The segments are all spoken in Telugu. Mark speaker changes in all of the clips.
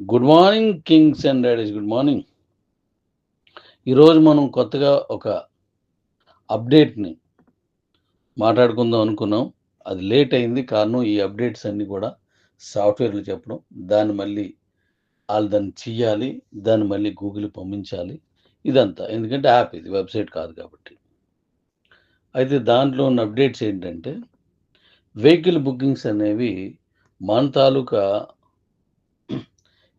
Speaker 1: Good morning kings and daddies good morning ఈరోజు మనం కొత్తగా ఒక అప్డేట్ని మాట్లాడుకుందాం అనుకున్నాం. అది లేట్ అయింది కారణం ఈ అప్డేట్స్ అన్నీ కూడా సాఫ్ట్వేర్లు చెప్పడం. దాన్ని మళ్ళీ వాళ్ళు దాన్ని చెయ్యాలి దాన్ని మళ్ళీ గూగుల్ పంపించాలి ఇదంతా. ఎందుకంటే యాప్ ఇది వెబ్సైట్ కాదు కాబట్టి. అయితే దాంట్లో ఉన్న అప్డేట్స్ ఏంటంటే వెహికల్ బుకింగ్స్ అనేవి మన తాలూకా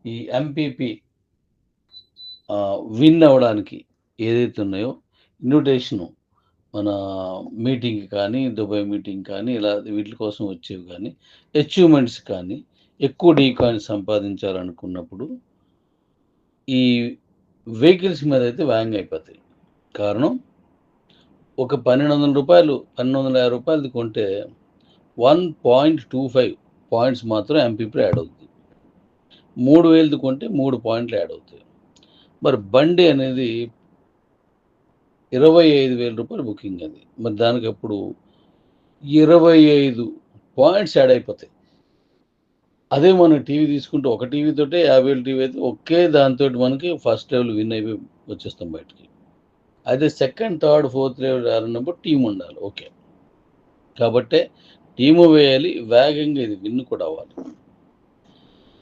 Speaker 1: ఈ ఎంపీపీ విన్ అవ్వడానికి ఏదైతే ఉన్నాయో ఇన్విటేషను మన మీటింగ్ కానీ దుబాయ్ మీటింగ్ కానీ ఇలా వీటి కోసం వచ్చేవి కానీ అచీవ్మెంట్స్ కానీ ఎక్కువ డీకాయిన్స్ సంపాదించాలనుకున్నప్పుడు ఈ వెహికల్స్ మీద అయితే వ్యాంగ్ అయిపోతాయి. కారణం ఒక పన్నెండు వందల రూపాయలు పన్నెండు వందల యాభై రూపాయలది కొంటే one point two five points మాత్రం ఎంపీపీ యాడ్ అవుతుంది మూడు వేలది కొంటే మూడు పాయింట్లు యాడ్ అవుతాయి. మరి బండి అనేది ఇరవై ఐదు వేల రూపాయలు బుకింగ్ అది. మరి దానికి అప్పుడు ఇరవై ఐదు పాయింట్స్ యాడ్ అయిపోతాయి. అదే మనం టీవీ తీసుకుంటే ఒక టీవీతోటే యాభై వేల టీవీ అయితే ఒకే దాంతో మనకి ఫస్ట్ లెవెల్ విన్ అయిపోయి వచ్చేస్తాం బయటికి. అయితే సెకండ్ థర్డ్ ఫోర్త్ లెవెల్ ఆడినప్పుడు టీం ఉండాలి. ఓకే. కాబట్టే టీము వేయాలి వేగంగా ఇది విన్ కూడా అవ్వాలి.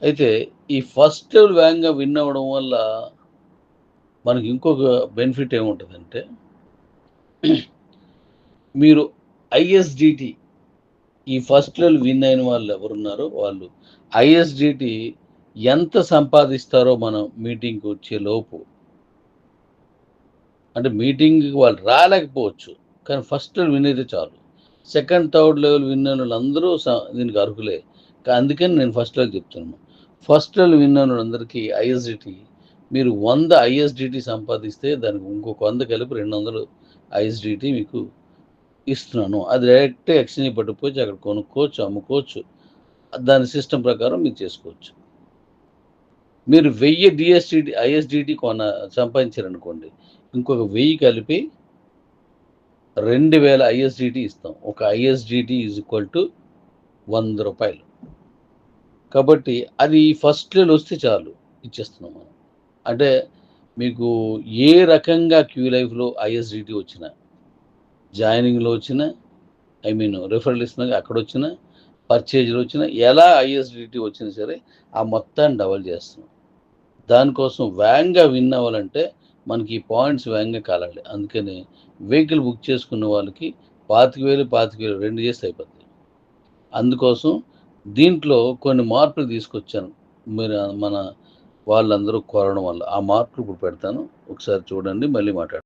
Speaker 1: అయితే ఈ ఫస్ట్ లెవెల్ వేగంగా విన్ అవ్వడం వల్ల మనకి ఇంకొక బెనిఫిట్ ఏముంటుందంటే మీరు ఐఎస్డిటి ఈ ఫస్ట్ లెవెల్ విన్ అయిన వాళ్ళు ఎవరున్నారో వాళ్ళు ఐఎస్డిటి ఎంత సంపాదిస్తారో మనం మీటింగ్కి వచ్చే లోపు అంటే మీటింగ్కి వాళ్ళు రాలేకపోవచ్చు కానీ ఫస్ట్ లెవెల్ విన్ అయితే చాలు. సెకండ్ థర్డ్ లెవెల్ విన్ అయిన వాళ్ళందరూ దీనికి అర్హులే. అందుకని నేను ఫస్ట్ లెవెల్ చెప్తున్నాను ఫస్ట్ లెవెల్ విన్ అయిన ఐఎస్డిటి మీరు వంద ఐఎస్డిటి సంపాదిస్తే దానికి ఇంకొక వంద కలిపి రెండు వందలు ఐఎస్డిటి మీకు ఇస్తున్నాను. అది డైరెక్ట్ ఎక్స్చేంజ్ పట్టుకుపోయి అక్కడ కొనుక్కోవచ్చు అమ్ముకోవచ్చు. దాని సిస్టమ్ ప్రకారం మీరు చేసుకోవచ్చు. మీరు వెయ్యి డిఎస్డిటి ఐఎస్డిటి కొన సంపాదించారనుకోండి ఇంకొక వెయ్యి కలిపి రెండు వేల ఐఎస్డిటి ఇస్తాం. ఒక ఐఎస్డిటి ఈజ్ ఈక్వల్ టు వంద రూపాయలు. కాబట్టి అది ఫస్ట్ లెవెల్ వస్తే చాలు ఇచ్చేస్తున్నాం మనం. అంటే మీకు ఏ రకంగా క్యూ లైఫ్లో ఐఎస్డిటీ వచ్చినా జాయినింగ్లో వచ్చిన ఐ మీన్ రెఫరల్ ఇస్తున్నా అక్కడ వచ్చిన పర్చేజ్లో వచ్చిన ఎలా ఐఎస్డిటీ వచ్చినా సరే ఆ మొత్తాన్ని డబల్ చేస్తున్నాం. దానికోసం వేగంగా విన్ అవ్వాలంటే మనకి ఈ పాయింట్స్ వేగంగా కాలాలి. అందుకని వెహికల్ బుక్ చేసుకున్న వాళ్ళకి పాతిక వేలు పాతిక వేలు రెండు చేస్తే అయిపోతుంది అందుకోసం దీంట్లో కొన్ని మార్పులు తీసుకొచ్చాను. మీరు మన వాళ్ళందరూ కోరడం వల్ల. ఆ మార్పులు ఇప్పుడు పెడతాను. ఒకసారి చూడండి మళ్ళీ మాట్లాడు